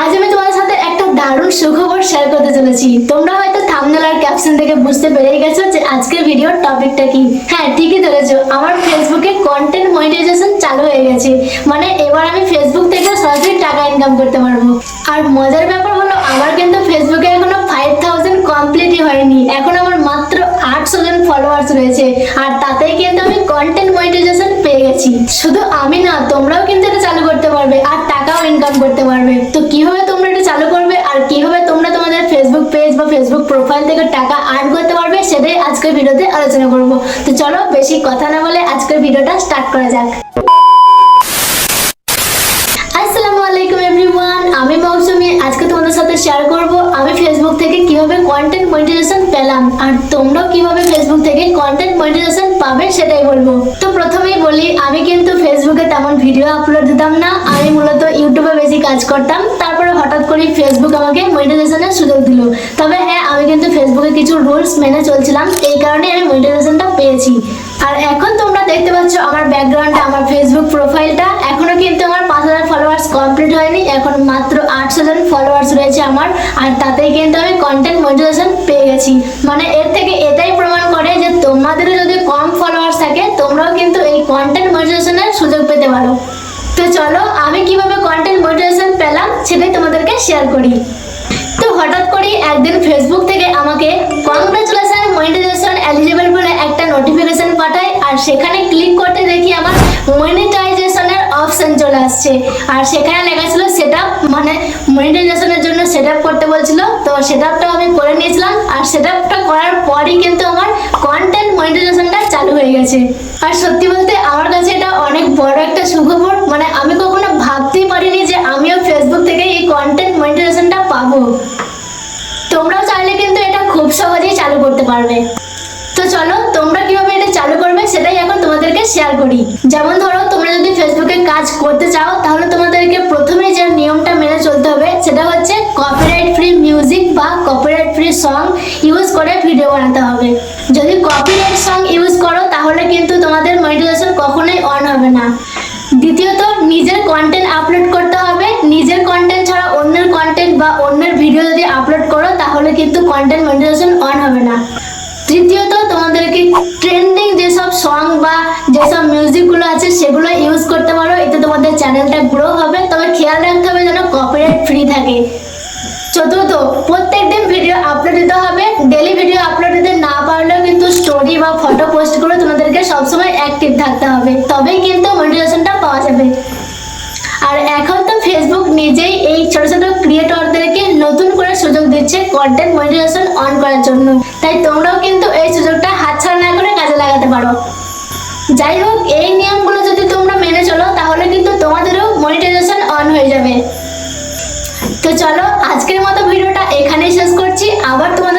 আজ আমি তোমাদের সাথে একটা দারুণ সুখবর শেয়ার করতে চলেছি। তোমরা হয়তো থামনেল আর ক্যাপশন থেকে বুঝতে পেরে গেছো যে আজকের ভিডিওর টপিকটা কি। হ্যাঁ ঠিকই ধরেছো, আমার ফেসবুকে কন্টেন্ট মনিটাইজেশন চালু হয়ে গেছে। মানে এবার আমি ফেসবুক থেকে সরাসরি টাকা ইনকাম করতে পারব। আর মজার ব্যাপার হলো, আমার কিন্তু ফেসবুকে এখনও ফাইভ থাউজেন্ড কমপ্লিটই হয়নি। এখন আমার মাত্র আটশো জন ফলোয়ার্স রয়েছে। আর তাতেই কিন্তু আমি কন্টেন্ট মনিটাইজেশন পেয়ে গেছি। শুধু আমি না, তোমরাও কিন্তু এটা চালু করতে পারবে। আর টাকাও ইনকাম করতে পারবে। তো কীভাবে তোমরা এটা চালু করবে আর কীভাবে তোমরা তোমাদের ফেসবুক পেজ বা ফেসবুক প্রোফাইল থেকে টাকা আর্ন করতে পারবে সেটাই আজকের ভিডিওতে আলোচনা করব। তো চলো বেশি কথা না বলে আজকের ভিডিওটা স্টার্ট করা যাক। আমি আজকে তোমাদের সাথে শেয়ার করব আমি ফেসবুক থেকে কীভাবে কন্টেন্ট মনিটাইজেশন পেলাম আর তোমরাও কীভাবে ফেসবুক থেকে কন্টেন্ট মনিটাইজেশন পাবে সেটাই বলব। তো প্রথমেই বলি, আমি কিন্তু ফেসবুকে তেমন ভিডিও আপলোড দিতাম না, আমি মূলত কাজ করতাম। তারপরে হঠাৎ করে ফেসবুক আমাকে মনিটাইজেশনের সুযোগ দিল। তবে হ্যাঁ আমি কিন্তু ফেসবুকে কিছু রুলস মেনে চলছিলাম। এই কারণে আমি মনিটাইজেশনটা পেয়েছি। আর এখন তোমরা দেখতে পাচ্ছ আমার ব্যাকগ্রাউন্ডটা আমার ফেসবুক প্রোফাইলটা এখনও কিন্তু আমার পাঁচ হাজার ফলোয়ার্স কমপ্লিট হয়নি। এখন মাত্র আটশো জন ফলোয়ার্স রয়েছে আমার। আর তাতেই কিন্তু আমি কন্টেন্ট মনিটাইজেশন পেয়ে গেছি। মানে এর থেকে এটাই প্রমাণ করে যে তোমাদেরও যদি কম ফলোয়ার্স থাকে, তোমরাও কিন্তু এই কন্টেন্ট মনিটাইজেশনের সুযোগ পেতে পারো। তো চলো, আমি কীভাবে কন্টেন্ট মনিটাইজেশন পেলাম সেটাই তোমাদেরকে শেয়ার করি। তো হঠাৎ করে একদিন ফেসবুক থেকে আমাকে কংগ্রেচুলেশন মনিটাইজেশন এলিজিবল বলে একটা নোটিফিকেশন পাঠায় আর সেখানে ক্লিক করতে দেখি আমার মনিটাইজেশনের অপশন চলে আসছে। আর সেখানে লেখা ছিল সেট মানে মনিটাইজেশনের জন্য সেট আপ করতে বলছিল। তো সেট আমি করে নিয়েছিলাম আর সেট করার পরই কিন্তু আমার কন্টেন্ট মনিটাইজেশনটা চালু হয়ে গেছে। আর সত্যি বলতে আমার কাছে এটা অনেক বড় একটা সুখবর সহজেই চালু করতে পারবে। তো চলো, তোমরা কীভাবে এটা চালু করবে সেটাই এখন তোমাদেরকে শেয়ার করি। যেমন ধরো, তোমরা যদি ফেসবুকে কাজ করতে চাও, তাহলে তোমাদেরকে প্রথমে যে নিয়মটা মেনে চলতে হবে, সেটা হচ্ছে কপিরাইট ফ্রি মিউজিক বা কপিরাইট ফ্রি সং ইউজ করে ভিডিও বানাতে হবে। যদি কপিরাইট সং আছে, সেগুলো ইউজ করতে পারো। এতে তোমাদের চ্যানেলটা গ্রো হবে। তবে খেয়াল রাখতে হবে যেন কপিরাইট ফ্রি থাকে। চতুর্থ প্রত্যেক দিন ভিডিও আপলোড দিতে হবে। ডেলি ভিডিও আপলোড দিতে না পারলেও কিন্তু স্টোরি বা ফটো পোস্ট করে তোমাদেরকে সবসময় অ্যাক্টিভ থাকতে হবে। তবেই কিন্তু মনিটাইজেশনটা পাওয়া যাবে। আর এখন তো ফেসবুক নিজেই এই ছোট ছোট ক্রিয়েটরদেরকে নতুন করে সুযোগ দিচ্ছে কন্টেন্ট মনিটাইজেশন অন করার জন্য। তাই তোমরাও কিন্তু এই সুযোগটা হাতছাড়া না করে যাই হোক এই নিয়মগুলো যদি তোমরা মেনে চলো, তাহলে কিন্তু তোমাদেরও মনিটাইজেশন অন হয়ে যাবে। তো চলো, আজকের মতো ভিডিওটা এখানেই শেষ করছি। আবার তোমাদের